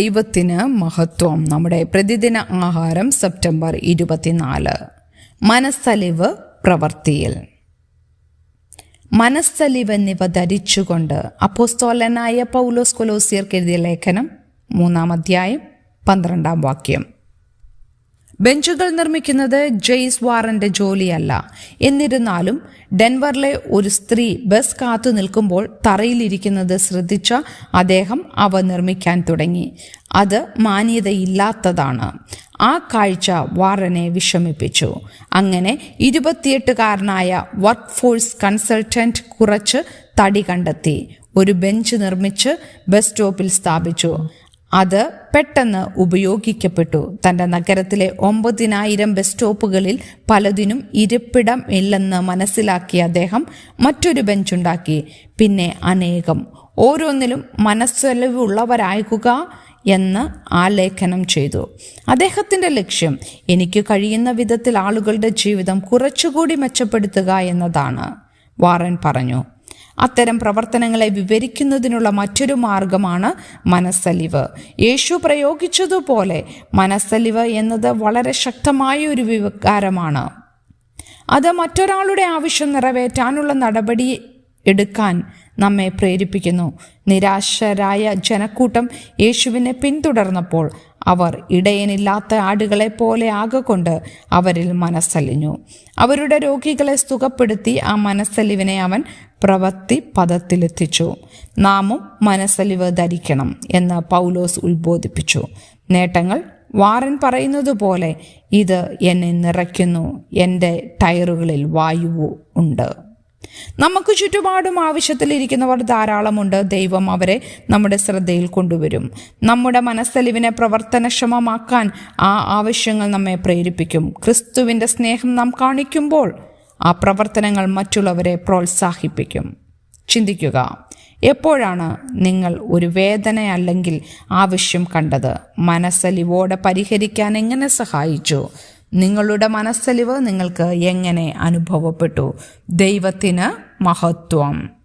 ദൈവത്തിന് മഹത്വം. നമ്മുടെ പ്രതിദിന ആഹാരം സെപ്റ്റംബർ ഇരുപത്തിനാല്. മനസ്സലിവ് പ്രവർത്തിയിൽ മനസ്സലിവ് എന്നിവ ധരിച്ചുകൊണ്ട് അപ്പോസ്തോലനായ പൗലോസ് കൊലോസിയർക്ക് എഴുതിയ ലേഖനം മൂന്നാം അധ്യായം പന്ത്രണ്ടാം വാക്യം. ബെഞ്ചുകൾ നിർമ്മിക്കുന്നത് ജെയ്സ് വാറന്റെ ജോലിയല്ല. എന്നിരുന്നാലും ഡെൻവറിലെ ഒരു സ്ത്രീ ബസ് കാത്തു നിൽക്കുമ്പോൾ തറയിലിരിക്കുന്നത് ശ്രദ്ധിച്ച അദ്ദേഹം അവ നിർമ്മിക്കാൻ തുടങ്ങി. അത് മാന്യതയില്ലാത്തതാണ്. ആ കാഴ്ച വാറനെ വിഷമിപ്പിച്ചു. അങ്ങനെ ഇരുപത്തിയെട്ടുകാരനായ വർക്ക് ഫോഴ്സ് കൺസൾട്ടന്റ് കുറച്ച് തടി കണ്ടെത്തി. ഒരു ബെഞ്ച് നിർമ്മിച്ച് ബസ് സ്റ്റോപ്പിൽ സ്ഥാപിച്ചു. അത് പെട്ടെന്ന് ഉപയോഗിക്കപ്പെട്ടു. തന്റെ നഗരത്തിലെ ഒമ്പതിനായിരം ബസ് സ്റ്റോപ്പുകളിൽ പലതിനും ഇരിപ്പിടം ഇല്ലെന്ന് മനസ്സിലാക്കിയ അദ്ദേഹം മറ്റൊരു ബെഞ്ചുണ്ടാക്കി. പിന്നെ അനേകം ഓരോന്നിലും മനസ്സലിവുള്ളവരാകുക എന്ന് ആലേഖനം ചെയ്തു. അദ്ദേഹത്തിന്റെ ലക്ഷ്യം എനിക്ക് കഴിയുന്ന വിധത്തിൽ ആളുകളുടെ ജീവിതം കുറച്ചുകൂടി മെച്ചപ്പെടുത്തുക എന്നതാണ്. വാറൻ പറഞ്ഞു അത്തരം പ്രവർത്തനങ്ങളെ വിവരിക്കുന്നതിനുള്ള മറ്റൊരു മാർഗമാണ് മനസ്സലിവ്. യേശു പ്രയോഗിച്ചതുപോലെ മനസ്സലിവ് എന്നത് വളരെ ശക്തമായ ഒരു വികാരമാണ്. അത് മറ്റൊരാളുടെ ആവശ്യം നിറവേറ്റാനുള്ള നടപടി എടുക്കാൻ നമ്മെ പ്രേരിപ്പിക്കുന്നു. നിരാശരായ ജനക്കൂട്ടം യേശുവിനെ പിന്തുടർന്നപ്പോൾ അവർ ഇടയനില്ലാത്ത ആടുകളെ പോലെ ആകൊണ്ട് അവരിൽ മനസ്സലിഞ്ഞു. അവരുടെ രോഗികളെ സുഖപ്പെടുത്തി ആ മനസ്സലിവിനെ അവൻ പ്രവൃത്തി പദത്തിലെത്തിച്ചു. നാമും മനസ്സലിവ് ധരിക്കണം എന്ന് പൗലോസ് ഉത്ബോധിപ്പിച്ചു. നേട്ടങ്ങൾ വാറൻ പറയുന്നത് പോലെ ഇത് എന്നെ നിറയ്ക്കുന്നു. എന്റെ ടയറുകളിൽ വായുവു ഉണ്ട്. നമുക്ക് ചുറ്റുപാടും ആവശ്യത്തിലിരിക്കുന്നവർ ധാരാളമുണ്ട്. ദൈവം അവരെ നമ്മുടെ ശ്രദ്ധയിൽ കൊണ്ടുവരും. നമ്മുടെ മനസ്സലിവിനെ പ്രവർത്തനക്ഷമമാക്കാൻ ആ ആവശ്യങ്ങൾ നമ്മെ പ്രേരിപ്പിക്കും. ക്രിസ്തുവിന്റെ സ്നേഹം നാം കാണിക്കുമ്പോൾ ആ പ്രവർത്തനങ്ങൾ മറ്റുള്ളവരെ പ്രോത്സാഹിപ്പിക്കും. ചിന്തിക്കുക എപ്പോഴാണ് നിങ്ങൾ ഒരു വേദന അല്ലെങ്കിൽ ആവശ്യം കണ്ടത്? മനസ്സലിവോടെ പരിഹരിക്കാൻ എങ്ങനെ സഹായിച്ചു? നിങ്ങളുടെ മനസ്സലിവ് നിങ്ങൾക്ക് എങ്ങനെ അനുഭവപ്പെട്ടു? ദൈവത്തിന് മഹത്വം.